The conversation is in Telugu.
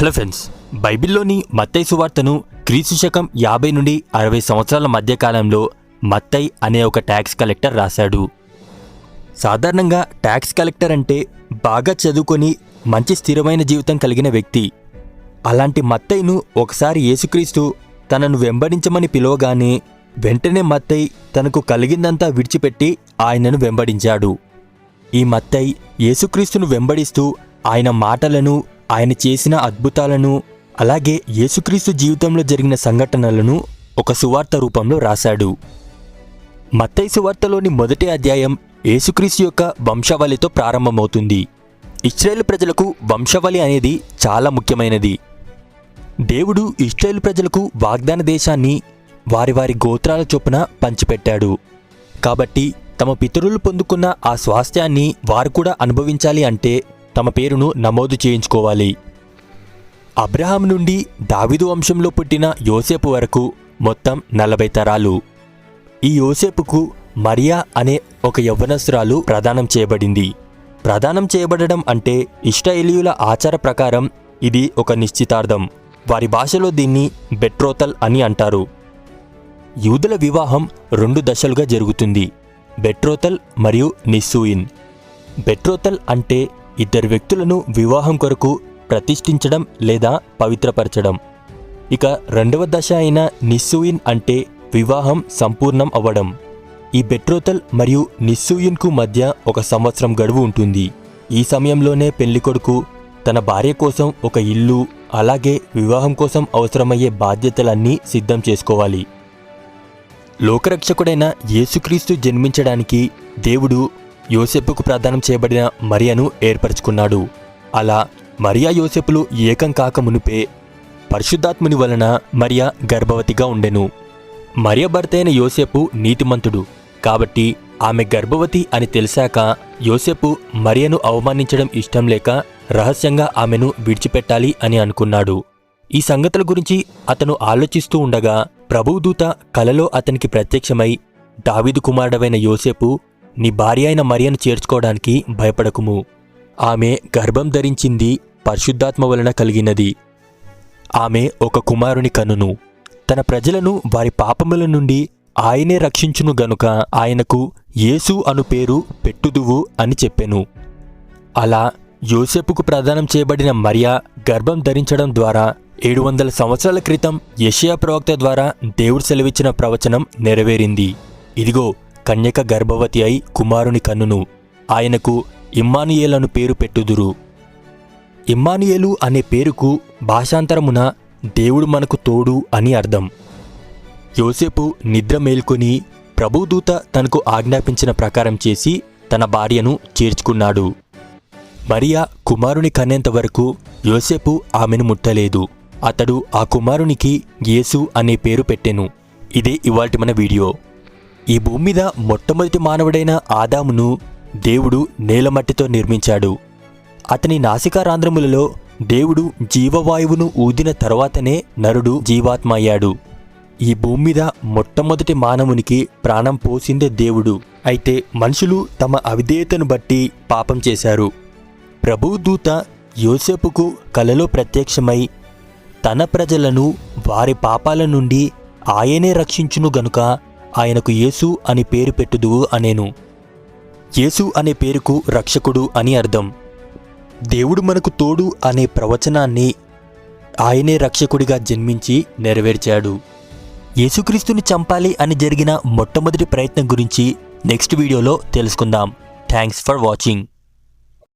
హలో ఫ్రెండ్స్ బైబిల్లోని మత్తై సువార్తను క్రీస్తు శకం యాభై నుండి అరవై సంవత్సరాల మధ్యకాలంలో మత్తై అనే ఒక ట్యాక్స్ కలెక్టర్ రాశాడు. సాధారణంగా ట్యాక్స్ కలెక్టర్ అంటే బాగా చదువుకొని మంచి స్థిరమైన జీవితం కలిగిన వ్యక్తి. అలాంటి మత్తైను ఒకసారి యేసుక్రీస్తు తనను వెంబడించమని పిలవగానే వెంటనే మత్తై తనకు కలిగిందంతా విడిచిపెట్టి ఆయనను వెంబడించాడు. ఈ మత్తై యేసుక్రీస్తును వెంబడిస్తూ ఆయన మాటలను ఆయన చేసిన అద్భుతాలను అలాగే యేసుక్రీస్తు జీవితంలో జరిగిన సంఘటనలను ఒక సువార్త రూపంలో రాశాడు. మత్తై సువార్తలోని మొదటి అధ్యాయం యేసుక్రీస్తు యొక్క వంశావళితో ప్రారంభమవుతుంది. ఇస్రాయేల్ ప్రజలకు వంశావళి అనేది చాలా ముఖ్యమైనది. దేవుడు ఇస్రాయేల్ ప్రజలకు వాగ్దాన దేశాన్ని వారి వారి గోత్రాల చొప్పున పంచిపెట్టాడు. కాబట్టి తమ పితరులు పొందుకున్న ఆ స్వాస్థ్యాన్ని వారు కూడా అనుభవించాలి అంటే తమ పేరును నమోదు చేయించుకోవాలి. అబ్రహాం నుండి దావిదు వంశంలో పుట్టిన యోసేపు వరకు మొత్తం నలభై తరాలు. ఈ యోసేపుకు మరియా అనే ఒక యవ్వనస్రాలు ప్రదానం చేయబడింది. ప్రదానం చేయబడడం అంటే ఇష్టాయిలీయుల ఆచార ప్రకారం ఇది ఒక నిశ్చితార్థం. వారి భాషలో దీన్ని బెట్రోతల్ అని అంటారు. యూదుల వివాహం రెండు దశలుగా జరుగుతుంది. బెట్రోతల్ మరియు నిస్సూయిన్. బెట్రోతల్ అంటే ఇద్దరు వ్యక్తులను వివాహం కొరకు ప్రతిష్ఠించడం లేదా పవిత్రపరచడం. ఇక రెండవ దశ అయిన నిస్సూయిన్ అంటే వివాహం సంపూర్ణం అవ్వడం. ఈ బెట్రోతల్ మరియు నిస్సూయిన్కు మధ్య ఒక సంవత్సరం గడువు ఉంటుంది. ఈ సమయంలోనే పెళ్ళికొడుకు తన భార్య కోసం ఒక ఇల్లు అలాగే వివాహం కోసం అవసరమయ్యే బాధ్యతలన్నీ సిద్ధం చేసుకోవాలి. లోకరక్షకుడైన యేసుక్రీస్తు జన్మించడానికి దేవుడు యోసెప్పుకు ప్రదానం చేయబడిన మరియను ఏర్పరచుకున్నాడు. అలా మరియా యోసెప్పులు ఏకం కాక మునిపే పరిశుద్ధాత్ముని వలన మరియా గర్భవతిగా ఉండెను. మరియ భర్త అయిన యోసేపు నీతిమంతుడు. కాబట్టి ఆమె గర్భవతి అని తెలిసాక యోసేపు మరియను అవమానించడం ఇష్టం లేక రహస్యంగా ఆమెను విడిచిపెట్టాలి అని అనుకున్నాడు. ఈ సంగతుల గురించి అతను ఆలోచిస్తూ ఉండగా ప్రభుదూత కలలో అతనికి ప్రత్యక్షమై దావిదు కుమారుడవైన యోసేపు నీ భార్య అయిన మరియను చేర్చుకోవడానికి భయపడకుము. ఆమె గర్భం ధరించింది పరిశుద్ధాత్మ వలన కలిగినది. ఆమె ఒక కుమారుని కనును. తన ప్రజలను వారి పాపముల నుండి ఆయనే రక్షించును గనుక ఆయనకు యేసు అను పేరు పెట్టుదువు అని చెప్పెను. అలా యోసెపుకు ప్రదానం చేయబడిన మరియా గర్భం ధరించడం ద్వారా ఏడు వందల సంవత్సరాల క్రితం యషియా ప్రవక్త ద్వారా దేవుడు సెలవిచ్చిన ప్రవచనం నెరవేరింది. ఇదిగో కన్యక గర్భవతి అయి కుమారుని కన్నును ఆయనకు ఇమ్మానుయేలను పేరు పెట్టుదురు. ఇమ్మానియేలు అనే పేరుకు భాషాంతరమున దేవుడు మనకు తోడు అని అర్థం. యోసేపు నిద్ర మేల్కొని ప్రభుదూత తనకు ఆజ్ఞాపించిన ప్రకారం చేసి తన భార్యను చేర్చుకున్నాడు. మరియా కుమారుని కనేంత వరకు యోసేపు ఆమెను ముట్టలేదు. అతడు ఆ కుమారునికి యేసు అనే పేరు పెట్టెను. ఇదే ఇవాల్టి మన వీడియో. ఈ భూమి మీద మొట్టమొదటి మానవుడైన ఆదామును దేవుడు నేలమట్టితో నిర్మించాడు. అతని నాసికారాంధ్రములలో దేవుడు జీవవాయువును ఊదిన తర్వాతనే నరుడు జీవాత్మ అయ్యాడు ఈ భూమి మీద మొట్టమొదటి మానవునికి ప్రాణం పోసిందే దేవుడు. అయితే మనుషులు తమ అవిధేయతను బట్టి పాపం చేశారు. ప్రభుదూత యోసేపుకు కలలో ప్రత్యక్షమై తన ప్రజలను వారి పాపాల నుండి ఆయనే రక్షించును గనుక ఆయనకు యేసు అని పేరు పెట్టుదువు అనేను. యేసు అనే పేరుకు రక్షకుడు అని అర్థం. దేవుడు మనకు తోడు అనే ప్రవచనాన్ని ఆయనే రక్షకుడిగా జన్మించి నెరవేర్చాడు. యేసుక్రీస్తుని చంపాలి అని జరిగిన మొట్టమొదటి ప్రయత్నం గురించి నెక్స్ట్ వీడియోలో తెలుసుకుందాం. Thanks for watching.